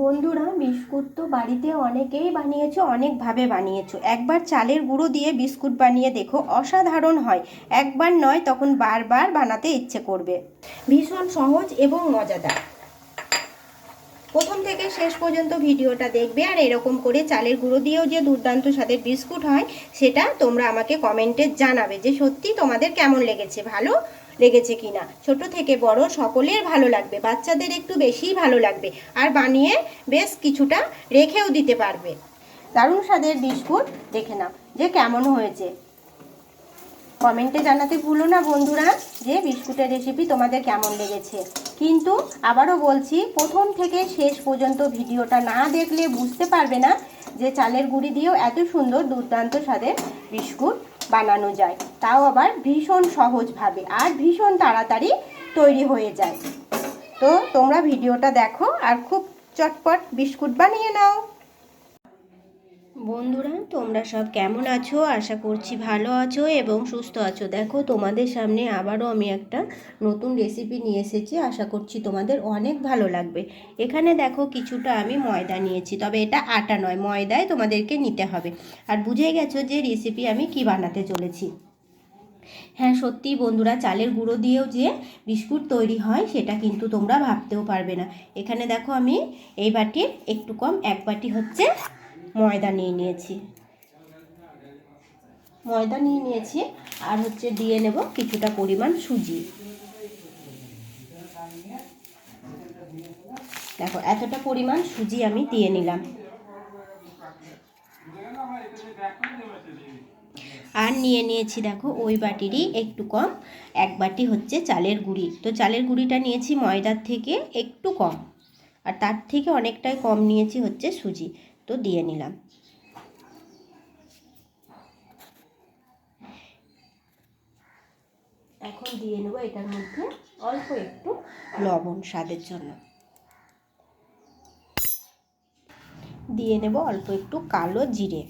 বন্ধুরা, বিস্কুট তো বাড়িতে অনেকেই বানিয়েছো, অনেকভাবে বানিয়েছো। একবার চালের গুঁড়ো দিয়ে বিস্কুট বানিয়ে দেখো, অসাধারণ হয়। একবার নয়, তখন বারবার বানাতে ইচ্ছে করবে। ভীষণ সহজ এবং মজাদার। প্রথম থেকে শেষ পর্যন্ত ভিডিওটা দেখবে আর এরকম করে চালের গুঁড়ো দিয়েও যে দুর্দান্ত স্বাদের বিস্কুট হয়, সেটা তোমরা আমাকে কমেন্টে জানাবে যে সত্যি তোমাদের কেমন লেগেছে। ভালো? লেগেছে কিনা। ছোট থেকে বড় সকলের ভালো লাগবে, বাচ্চাদের একটু বেশিই ভালো লাগবে, আর বানিয়ে বেশ কিছুটা রেখেও দিতে পারবে। দারুণ স্বাদের বিস্কুট দেখে নাও, যে কেমন হয়েছে। কমেন্টে জানাতে ভুলো না বন্ধুরা, যে বিস্কুটের রেসিপি তোমাদের কেমন লেগেছে। কিন্তু আবারও বলছি, প্রথম থেকে শেষ পর্যন্ত ভিডিওটা না দেখলে বুঝতে পারবে না যে চালের গুঁড়ি দিয়েও এত সুন্দর দুর্দান্ত স্বাদের বিস্কুট। বানানো যায়। তাও আবার ভীষণ সহজভাবে আর ভীষণ তাড়াতাড়ি তৈরি হয়ে যায়। তো তোমরা ভিডিওটা দেখো আর খুব চটপট বিস্কুট বানিয়ে নাও। বন্ধুরা, তোমরা সব কেমন আছো? আশা করছি ভালো আছো এবং সুস্থ আছো। দেখো, তোমাদের সামনে আবারও আমি একটা নতুন রেসিপি নিয়ে এসেছি। আশা করছি তোমাদের অনেক ভালো লাগবে। এখানে দেখো, কিছুটা আমি ময়দা নিয়েছি। তবে এটা আটা নয়, ময়দায় তোমাদেরকে নিতে হবে। আর বুঝে গেছো যে রেসিপি আমি কি বানাতে চলেছি? হ্যাঁ সত্যি বন্ধুরা, চালের গুঁড়ো দিয়েও যে বিস্কুট তৈরি হয়, সেটা কিন্তু তোমরা ভাবতেও পারবে না। এখানে দেখো আমি এই বাটির একটু কম, এক বাটি হচ্ছে ময়দা নিয়ে নিয়েছি। ময়দা নিয়ে নিয়েছি আর হচ্ছে দিয়ে নেব কিছুটা পরিমাণ সুজি। দেখো, এতটা পরিমাণ সুজি আমি দিয়ে নিলাম। আর নিয়ে নিয়েছি দেখো, ওই বাটিরই একটু কম, এক বাটি হচ্ছে চালের গুঁড়ি। তো চালের গুঁড়িটা নিয়েছি ময়দার থেকে একটু কম, আর তার থেকে অনেকটাই কম নিয়েছি হচ্ছে সুজি। তো দিয়ে নিলাম। এখন দিয়ে নেব এটার মধ্যে অল্প একটু লবণ স্বাদের জন্য। দিয়ে নেব অল্প একটু কালো জিরে।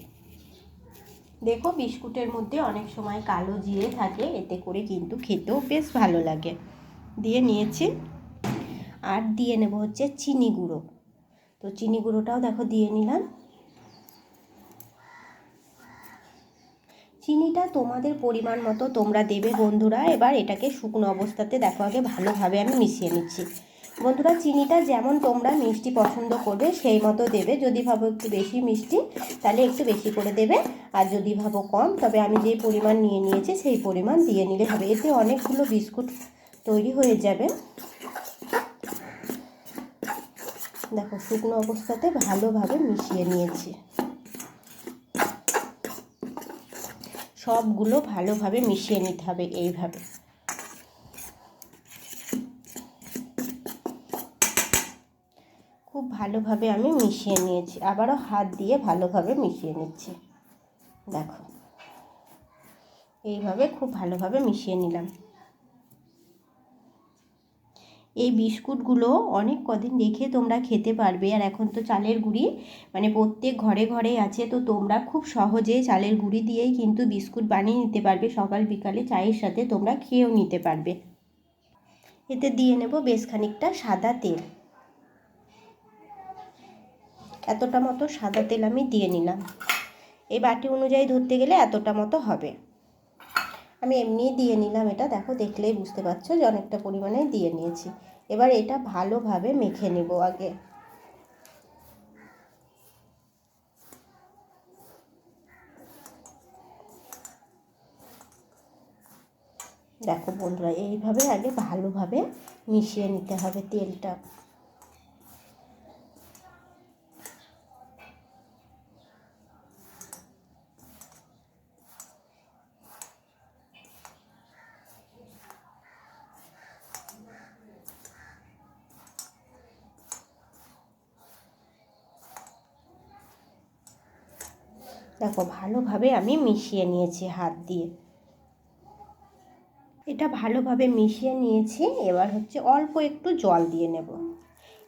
দেখো বিস্কুটের মধ্যে অনেক সময় কালো জিরে থাকে, এতে করে কিন্তু খেতেও বেশ ভালো লাগে। দিয়ে নিয়েছি। আর দিয়ে নেব হচ্ছে চিনি গুঁড়ো। তো চিনি গুঁড়োটাও দেখো দিয়ে নিলাম। চিনিটা তোমাদের পরিমাণ মতো তোমরা দেবে বন্ধুরা। এবার এটাকে শুকনো অবস্থাতে দেখো আগে ভালোভাবে আমি মিশিয়ে নিচ্ছি। বন্ধুরা, চিনিটা যেমন তোমরা মিষ্টি পছন্দ করবে, সেই মতো দেবে। যদি ভাবো একটু বেশি মিষ্টি, তাহলে একটু বেশি করে দেবে। আর যদি ভাবো কম, তবে আমি যেই পরিমাণ নিয়ে নিয়েছি, সেই পরিমাণ দিয়ে নিলে হবে। এতে অনেকগুলো বিস্কুট তৈরি হয়ে যাবে। দেখো, শুকনো অবস্থাতে ভালোভাবে মিশিয়ে নিয়েছি। সবগুলো ভালোভাবে মিশিয়ে নিতে হবে এইভাবে। খুব ভালোভাবে আমি মিশিয়ে নিয়েছি। আবারও হাত দিয়ে ভালোভাবে মিশিয়ে নিচ্ছি। দেখো, এইভাবে খুব ভালোভাবে মিশিয়ে নিলাম। এই বিস্কুটগুলো অনেক কদিন রেখে তোমরা খেতে পারবে। আর এখন তো চালের গুঁড়ি মানে প্রত্যেক ঘরে ঘরে আছে, তো তোমরা খুব সহজে চালের গুঁড়ি দিয়েই কিন্তু বিস্কুট বানিয়ে নিতে পারবে। সকাল বিকালে চায়ের সাথে তোমরা খেয়েও নিতে পারবে। এতে দিয়ে নেব বেশ খানিকটা সাদা তেল। এতটা মতো সাদা তেল আমি দিয়ে নিলাম। এই বাটি অনুযায়ী ধরতে গেলে এতটা মতো হবে। আমি এমনি দিয়ে নিলাম এটা। দেখো, দেখলেই বুঝতে পারছ যে অনেকটা পরিমাণে দিয়ে নিয়েছি। এবার এটা ভালোভাবে মেখে নেব আগে। দেখো বন্ধুরা, এইভাবে আগে ভালোভাবে মিশিয়ে নিতে হবে তেলটা। দেখো, ভালোভাবে আমি মিশিয়ে নিয়েছি হাত দিয়ে। এটা ভালোভাবে মিশিয়ে নিয়েছি, এবার হচ্ছে অল্প একটু জল দিয়ে নেব।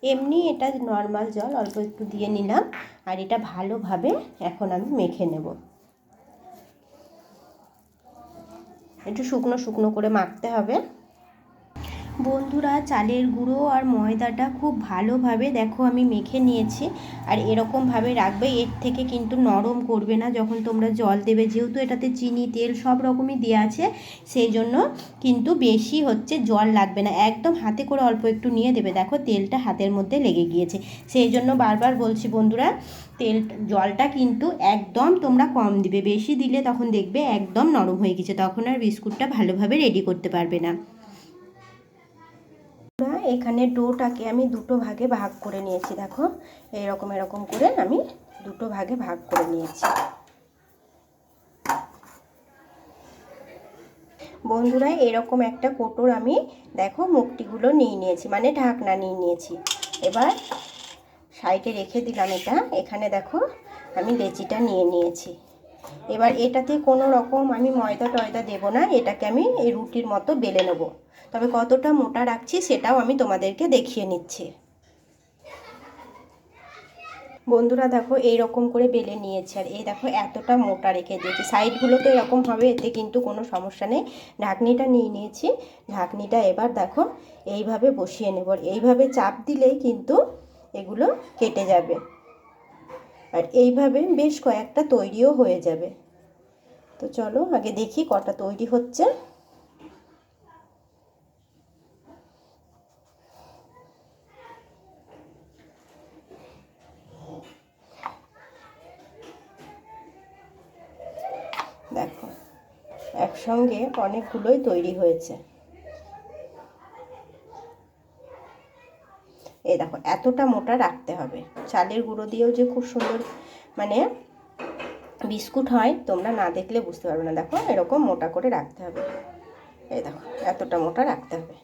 এমনি এটা নর্মাল জল, অল্প একটু দিয়ে নিলাম, আর এটা ভালোভাবে এখন আমি মেখে নেব। একটু শুকনো শুকনো করে মাখতে হবে। বন্ধুরা, চালের গুঁড়ো আর ময়দাটা খুব ভালোভাবে দেখো আমি মেখে নিয়েছি। আর এরকমভাবে রাখবে, এর থেকে কিন্তু নরম করবে না যখন তোমরা জল দেবে। যেহেতু এটাতে চিনি, তেল সব রকমই দেওয়া আছে, সেই জন্য কিন্তু বেশি হচ্ছে জল লাগবে না। একদম হাতে করে অল্প একটু নিয়ে দেবে। দেখো তেলটা হাতের মধ্যে লেগে গিয়েছে। সেই জন্য বারবার বলছি বন্ধুরা, তেল, জলটা কিন্তু একদম তোমরা কম দিবে। বেশি দিলে তখন দেখবে একদম নরম হয়ে গেছে তখন আর বিস্কুটটা ভালোভাবে রেডি করতে পারবে না। এখানে ডোটাকে আমি দুটো ভাগে ভাগ করে নিয়েছি, দেখো। এরকম এরকম করে আমি দুটো ভাগে ভাগ করে নিয়েছি। বন্ধুরা, এরকম একটা কোটোর আমি, দেখো, মুক্তিগুলো নিয়ে নিয়েছি মানে ঢাকনা নিয়ে নিয়েছি। এবার সাইডে রেখে দিলাম এটা। এখানে, দেখো, আমি লেচিটা নিয়ে নিয়েছি। এবার এটাতে কোনো রকম আমি ময়দা টয়দা দেবো না, এটাকে আমি এই রুটির মতো বেলে নেব। তবে কতটা মোটা রাখছি সেটাও আমি তোমাদেরকে দেখিয়ে নিচ্ছি। বন্ধুরা দেখো, এই রকম করে বেলে নিয়েছে, আর এই দেখো এতটা মোটা রেখে দিয়েছি। সাইডগুলো তো এরকম হবে, এতে কিন্তু কোনো সমস্যা নেই। ঢাকনিটা নিয়ে নিয়েছি, ঢাকনিটা এবার দেখো এইভাবে বসিয়ে নেব। এইভাবে চাপ দিলেই কিন্তু এগুলো কেটে যাবে। আর এইভাবে বেশ কয়েকটা তৈরিও হয়ে যাবে। তো চলো আগে দেখি কটা তৈরি হচ্ছে। দেখো, একসঙ্গে অনেকগুলোই তৈরি হয়েছে। এই দেখো, এতটা মোটা রাখতে হবে। চালের গুঁড়ো দিয়েও যে খুব সুন্দর মানে বিস্কুট হয়, তোমরা না দেখলে বুঝতে পারবে না। দেখো, এরকম মোটা করে রাখতে হবে। এই দেখো, এতটা মোটা রাখতে হবে।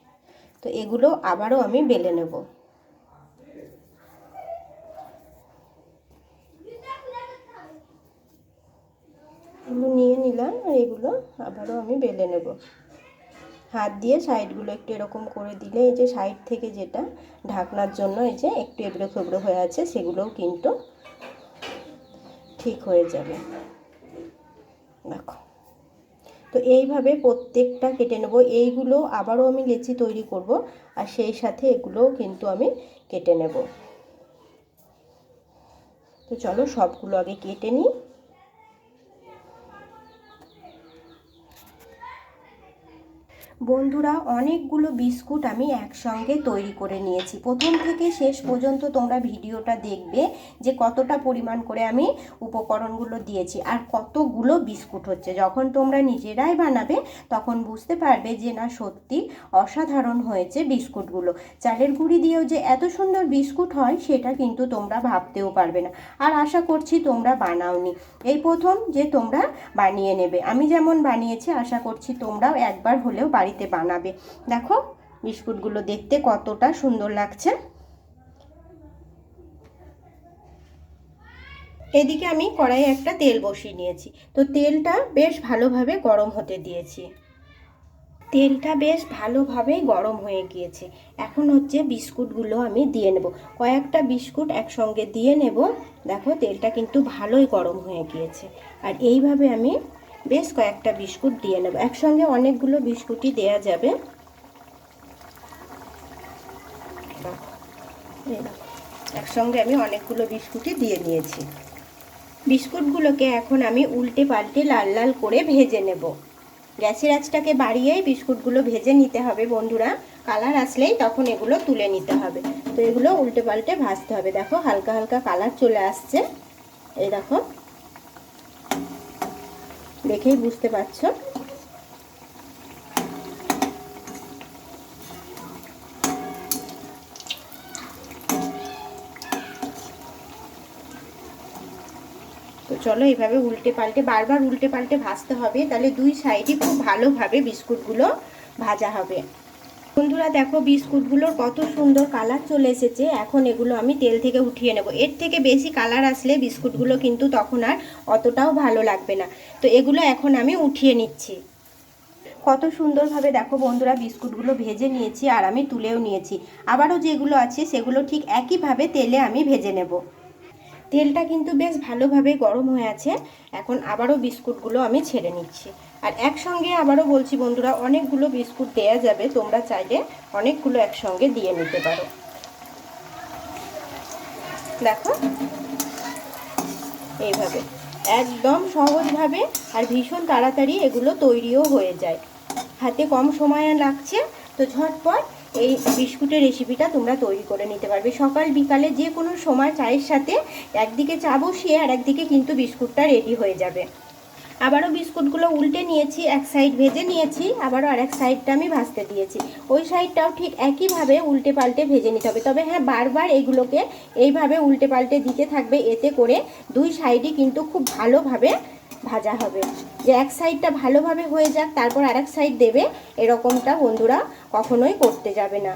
তো এগুলো আবারও আমি বেলে নেব। নিয়ে নিলাম এগুলো আবারও আমি বেলে নেব। হাত দিয়ে সাইডগুলো একটু এরকম করে দিলে, এই যে সাইড থেকে যেটা ঢাকনার জন্য এই যে একটু এবড়ো খেবড়ো হয়ে আছে, সেগুলোও কিন্তু ঠিক হয়ে যাবে। দেখো। তো এইভাবে প্রত্যেকটা কেটে নেব। এইগুলো আবারও আমি লেচি তৈরি করব আর সেই সাথে এগুলোও কিন্তু আমি কেটে নেব। তো চলো সবগুলো আগে কেটে নিই। বন্ধুরা, অনেকগুলো বিস্কুট আমি একসঙ্গে তৈরি করে নিয়েছি। প্রথম থেকে শেষ পর্যন্ত তোমরা ভিডিওটা দেখবে যে কতটা পরিমাণ করে আমি উপকরণগুলো দিয়েছি আর কতগুলো বিস্কুট হচ্ছে। যখন তোমরা নিজেরাই বানাবে, তখন বুঝতে পারবে যে না, সত্যি অসাধারণ হয়েছে বিস্কুটগুলো। চালের গুঁড়ি দিয়েও যে এত সুন্দর বিস্কুট হয়, সেটা কিন্তু তোমরা ভাবতেও পারবে না। আর আশা করছি তোমরা বানাওনি। এই প্রথম যে তোমরা বানিয়ে নেবে। আমি যেমন বানিয়েছি, আশা করছি তোমরাও একবার হলেও বাড়িতে বানাবে। দেখো, বিস্কুটগুলো দেখতে কতটা সুন্দর লাগছে। এদিকে আমি কড়াইয়ে একটা তেল বসিয়ে নিয়েছি। তো তেলটা বেশ ভালোভাবে গরম হতে দিয়েছি। তেলটা বেশ ভালোভাবে গরম হয়ে গিয়েছে। এখন হচ্ছে বিস্কুটগুলো আমি দিয়ে নেব। কয়েকটা বিস্কুট একসঙ্গে দিয়ে নেব। দেখো, তেলটা কিন্তু ভালোই গরম হয়ে গিয়েছে। আর এইভাবে আমি বেশ কয়েকটা বিস্কুট দিয়ে নেব। একসঙ্গে অনেকগুলো বিস্কুটই দেয়া যাবে। একসঙ্গে আমি অনেকগুলো বিস্কুটই দিয়ে নিয়েছি। বিস্কুটগুলোকে এখন আমি উল্টে পাল্টে লাল লাল করে ভেজে নেব। গ্যাসের আঁচটাকে বাড়িয়েই বিস্কুটগুলো ভেজে নিতে হবে বন্ধুরা। কালার আসলেই তখন এগুলো তুলে নিতে হবে। তো এগুলো উল্টে পাল্টে ভাজতে হবে। দেখো হালকা হালকা কালার চলে আসছে। এই দেখো। দেখেই বুঝতে পারছ। তো চলো এইভাবে উল্টে পাল্টে বারবার উল্টে পাল্টে ভাজতে হবে, তাহলে দুই সাইডে খুব ভালোভাবে বিস্কুটগুলো ভাজা হবে। বন্ধুরা দেখো বিস্কুটগুলোর কত সুন্দর কালার চলে এসেছে। এখন এগুলো আমি তেল থেকে উঠিয়ে নেব। এর থেকে বেশি কালার আসলে বিস্কুটগুলো কিন্তু তখন আর অতটাও ভালো লাগবে না। তো এগুলো এখন আমি উঠিয়ে নিচ্ছি। কত সুন্দরভাবে দেখো বন্ধুরা বিস্কুটগুলো ভেজে নিয়েছি আর আমি তুলেও নিয়েছি। আবারও যেগুলো আছে সেগুলো ঠিক একইভাবে তেলে আমি ভেজে নেব। তেলটা কিন্তু বেশ ভালোভাবে গরম হয়ে আছে। এখন আবারও বিস্কুটগুলো আমি ছেড়ে নিচ্ছি। আর একসঙ্গে আবারও বলছি বন্ধুরা, অনেকগুলো বিস্কুট দেয়া যাবে, তোমরা চাইলে অনেকগুলো একসঙ্গে দিয়ে নিতে পারো। দেখো, এইভাবে। একদম সহজভাবে আর ভীষণ তাড়াতাড়ি এগুলো তৈরিও হয়ে যায়। হাতে কম সময় লাগছে, তো ঝটপট এই বিস্কুটের রেসিপিটা তোমরা তৈরি করে নিতে পারবে। সকাল, বিকালে যে কোনো সময় চায়ের সাথে একদিকে চা বসিয়ে আর একদিকে কিন্তু বিস্কুটটা রেডি হয়ে যাবে। আবারও বিস্কুটগুলো উল্টে নিয়েছি, এক সাইড ভেজে নিয়েছি, আবারও আরেক সাইডটা আমি ভাজতে দিয়েছি। ওই সাইডটাও ঠিক একইভাবে উল্টে পাল্টে ভেজে নিতে হবে। তবে হ্যাঁ বারবার এগুলোকে এইভাবে উল্টে পাল্টে দিতে থাকবে, এতে করে দুই সাইডই কিন্তু খুব ভালোভাবে ভাজা হবে। যে এক সাইডটা ভালোভাবে হয়ে যাক, তারপর আরেক সাইড দেবে, এরকমটা বন্ধুরা কখনোই করতে যাবে না।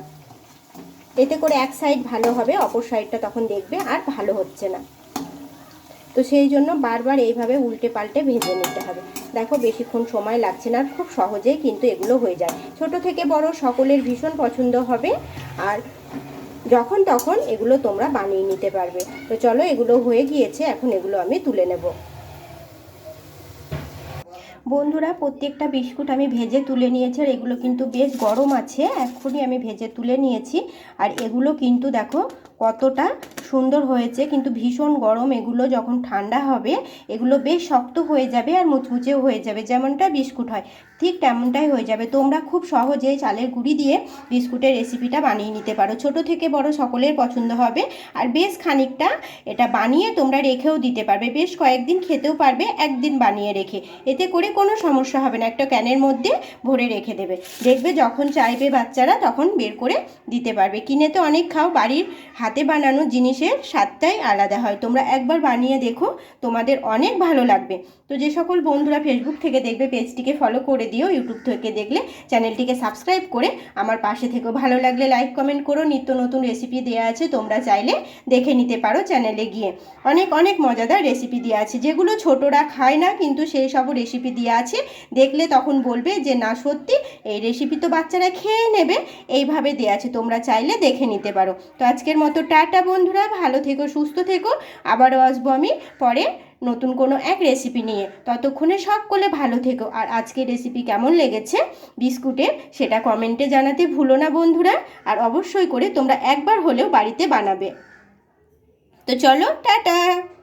এতে করে এক সাইড ভালো হবে, অপর সাইডটা তখন দেখবে আর ভালো হচ্ছে না। তো সেই জন্য বারবার এইভাবে উল্টে পাল্টে ভেজে নিতে হবে। দেখো বেশিক্ষণ সময় লাগছে না, খুব সহজেই কিন্তু এগুলো হয়ে যায়। ছোট থেকে বড় সকলের ভীষণ পছন্দ হবে আর যখন তখন এগুলো তোমরা বানিয়ে নিতে পারবে। তো চলো এগুলো হয়ে গিয়েছে, এখন এগুলো আমি তুলে নেব। বন্ধুরা, প্রত্যেকটা বিস্কুট আমি ভেজে তুলে নিয়েছি আর এগুলো কিন্তু বেশ গরম আছে। এক্ষুনি আমি ভেজে তুলে নিয়েছি। আর এগুলো কিন্তু দেখো কতটা সুন্দর হয়েছে, কিন্তু ভীষণ গরম, এগুলো যখন ঠান্ডা হবে, এগুলো বেশ শক্ত হয়ে যাবে আর মুচমুচেও হয়ে যাবে, যেমনটা বিস্কুট হয়। ঠিক তেমনটাই হয়ে যাবে। তোমরা খুব সহজেই চালের গুঁড়ি দিয়ে বিস্কুটের রেসিপিটা বানিয়ে নিতে পারো। ছোট থেকে বড় সকলের পছন্দ হবে। আর বেশ খানিকটা এটা বানিয়ে তোমরা রেখেও দিতে পারবে। বেশ কয়েকদিন খেতেও পারবে, একদিন বানিয়ে রেখে। এতে করে কোনো সমস্যা হবে না। একটা ক্যানের মধ্যে ভরে রেখে দেবে। দেখবে যখন চাইবে বাচ্চারা, তখন বের করে দিতে পারবে। কিনে তো অনেক খাও, বাড়ির হাতে বানানো জিনিসের স্বাদটাই আলাদা হয়। তোমরা একবার বানিয়ে দেখো, তোমাদের অনেক ভালো লাগবে। তো যে সকল বন্ধুরা ফেসবুক থেকে দেখবে, পেজটিকে ফলো করে দিও ইউটিউব থেকে দেখলে চ্যানেলটিকে সাবস্ক্রাইব করে আমার পাশে থেকেও ভালো লাগলে লাইক কমেন্ট করো। নিত্য নতুন রেসিপি দেওয়া আছে, তোমরা চাইলে দেখে নিতে পারো চ্যানেলে গিয়ে। অনেক অনেক মজাদার রেসিপি দেওয়া আছে, যেগুলো ছোটরা খায় না, কিন্তু সেই সব রেসিপি দেওয়া আছে। দেখলে তখন বলবে যে, না, সত্যি, এই রেসিপি তো বাচ্চারা খেয়ে নেবে। এইভাবে দেওয়া আছে, তোমরা চাইলে দেখে নিতে পারো। তো আজকের মতো টাটা বন্ধুরা, ভালো থেকো, সুস্থ থেকো। আবারও আসব আমি পরে নতুন কোনো এক রেসিপি নিয়ে। ততক্ষণে সব করলে ভালো থেকো। আর আজকের রেসিপি কেমন লেগেছে বিস্কুটের সেটা কমেন্টে জানাতে ভুলো না বন্ধুরা। আর অবশ্যই করে তোমরা একবার হলেও বাড়িতে বানাবে। তো চলো, টাটা!